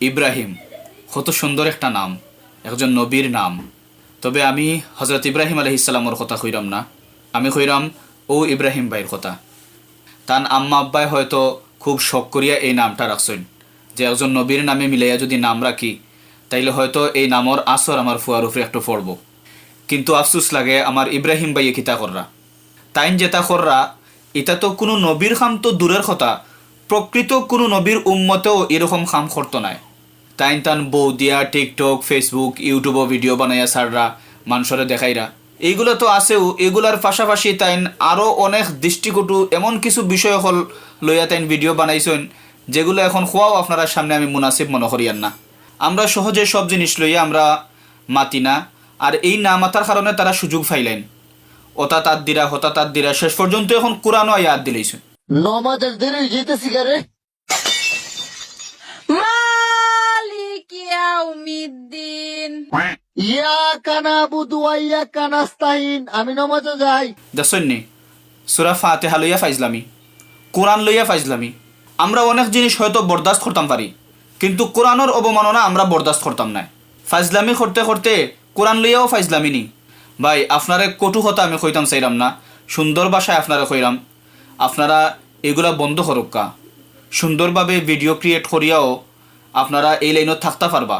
ইব্রাহিম, কত সুন্দর একটা নাম, একজন নবীর নাম। তবে আমি হজরত ইব্রাহিম আলহিসাল্লামর কথা কইরাম না, আমি কইরাম, ও ইব্রাহিম ভাইয়ের কথা। তান আম্মা আব্বাই হয়তো খুব শখ করিয়া এই নামটা রাখছেন, যে একজন নবীর নামে মিলাইয়া যদি নাম রাখি, তাইলে হয়তো এই নামর আসর আমার ফুয়ার উপরে একটু পড়ব। কিন্তু আফসুস লাগে আমার ইব্রাহিম ভাইয়ে কিতা কররা। তাইন যেটা কররা এটা তো কোনো নবীর খাম তো দূরের কথা, প্রকৃত কোনো নবীর উম্মতেও এরকম খাম করতো নাই। তাইন তান বৌদিয়া, টিকটক ফেসবুক ইউটিউবও ভিডিও বানাইয়া সাররা মানুষরে দেখাইরা। এইগুলো তো আছেও, এগুলার পাশাপাশি তাইন আরও অনেক দৃষ্টিকটু এমন কিছু বিষয় হল লইয়া তাইন ভিডিও বানাইছেন, যেগুলো এখন খোয়াও আপনারা সামনে আমি মুনাসিব মনে করিয়ান না। আমরা সহজে সব জিনিস লইয়া আমরা মাতি না, আর এই না মাতার কারণে তারা সুযোগ ফাইলেন ওতা তার দিরা, হতা দিরা, শেষ পর্যন্ত এখন কোরআনও আয়াত দিলেইছে নমাজের ইয়া যাই। সুরা লইয়া আমরা অনেক জিনিস হয়তো বরদাস্ত করতাম পারি, কিন্তু কোরআনের অবমাননা আমরা বরদাস্ত করতাম না। ফাইজলামি করতে করতে কোরআন লইয়াও ফাইজলামি নি। ভাই, আপনারে কটু কথা আমি কইতাম চাইরাম না, সুন্দর ভাষায় আপনারা কইরাম। আপনারা এগুলা বন্ধ করুকা সুন্দরভাবে ভিডিও ক্রিয়েট করিয়াও আপনারা এই লাইনত থাকতে পারবা।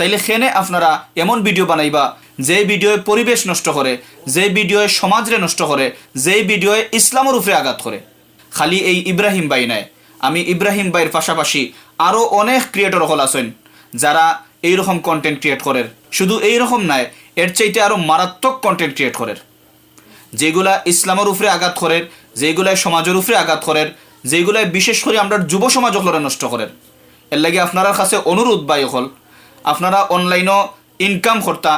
তাইলে সেনে আপনারা এমন ভিডিও বানাইবা যে ভিডিওয়ে পরিবেশ নষ্ট করে যে ভিডিওয়ে সমাজরে নষ্ট করে যে ভিডিওয়ে ইসলামের উপরে আঘাত করে। খালি এই ইব্রাহিম বাই নাই। আমি ইব্রাহিম বাইয়ের পাশাপাশি আরও অনেক ক্রিয়েটর হল আছেন, যারা এইরকম কন্টেন্ট ক্রিয়েট করেন শুধু এইরকম নাই, এর চাইতে আরও মারাত্মক কন্টেন্ট ক্রিয়েট করেন যেগুলা ইসলামের উপরে আঘাত করেন যেগুলাই সমাজের উপরে আঘাত করেন যেগুলাই বিশেষ করে আমরা যুব সমাজ নষ্ট করেন এর লাগে আপনার কাছে অনুরোধ বাই হল আপনারা অনলাইনও ইনকাম করতা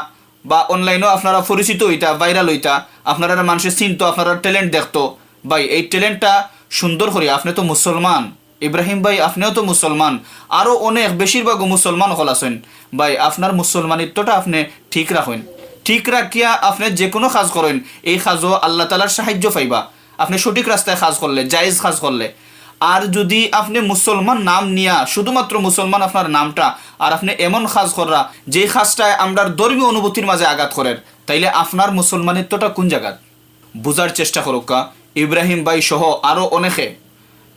বা অনলাইনও আপনারা পরিচিত হইতা ভাইরাল হইতা, আপনারা মানুষের চিনত, আপনারা ট্যালেন্ট দেখতো। ভাই, এই ট্যালেন্টটা সুন্দর করে, আপনি তো মুসলমান। ইব্রাহিম ভাই, আপনিও তো মুসলমান। আরও অনেক, বেশিরভাগও মুসলমান হল আছেন। ভাই, আপনার মুসলমানিত্বটা আপনি ঠিক রাখেন। ঠিক রাখিয়া আপনি যে কোনো কাজ করেন, এই কাজও আল্লাহ তালার সাহায্য পাইবা। আপনি সঠিক রাস্তায় কাজ করলে, জায়েজ কাজ করলে। আর যদি আপনি মুসলমান নাম নিয়া শুধুমাত্র মুসলমান আপনার নামটা আর আপনি এমন খাজ করা যে কাজটায় আমরা ধর্মীয় অনুভূতির মাঝে আঘাত করেন, তাইলে আপনার মুসলমানিত্বটা কোন জায়গাত বুঝার চেষ্টা করুকা ইব্রাহিম ভাই সহ আরও অনেকে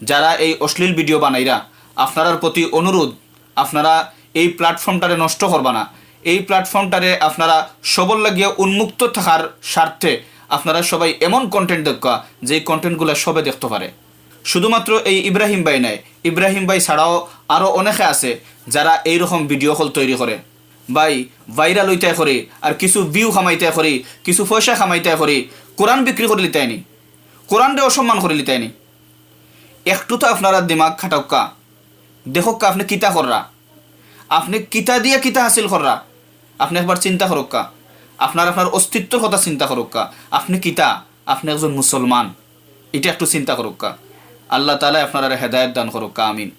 যারা এই অশ্লীল ভিডিও বানাইরা আপনার প্রতি অনুরোধ, আপনারা এই প্ল্যাটফর্মটারে নষ্ট করবা না। এই প্ল্যাটফর্মটারে আপনারা সবল লাগিয়ে উন্মুক্ত থাকার স্বার্থে আপনারা সবাই এমন কন্টেন্ট দেখা যে কন্টেন্টগুলো সবে দেখতে পারে। শুধুমাত্র এই ইব্রাহিম ভাই নাই। ইব্রাহিম ভাই ছাড়াও আরও অনেকে আছে যারা এই রকম ভিডিও হল তৈরি করে। ভাই ভাইরাল হইতে করি, আর কিছু ভিউ খামাইতে করি, কিছু পয়সা খামাইতে করি, কোরআন বিক্রি করে লিতে লিতাইনি কোরআনরে অসম্মান করে লিতাইনি একটু তো আপনারা দিমাগ খাটাক্কা দেখক্কা আপনি কিতা কররা? আপনি কিতা দিয়ে কিতা হাসিল কররা? আপনি একবার চিন্তা করক্কা আপনার আপনার অস্তিত্বর কথা চিন্তা করক্কা আপনি কিতা? আপনি একজন মুসলমান। এটা একটু চিন্তা করক্কা আল্লাহ তালা আপনারা হেদায়ত দান করুক আমিন।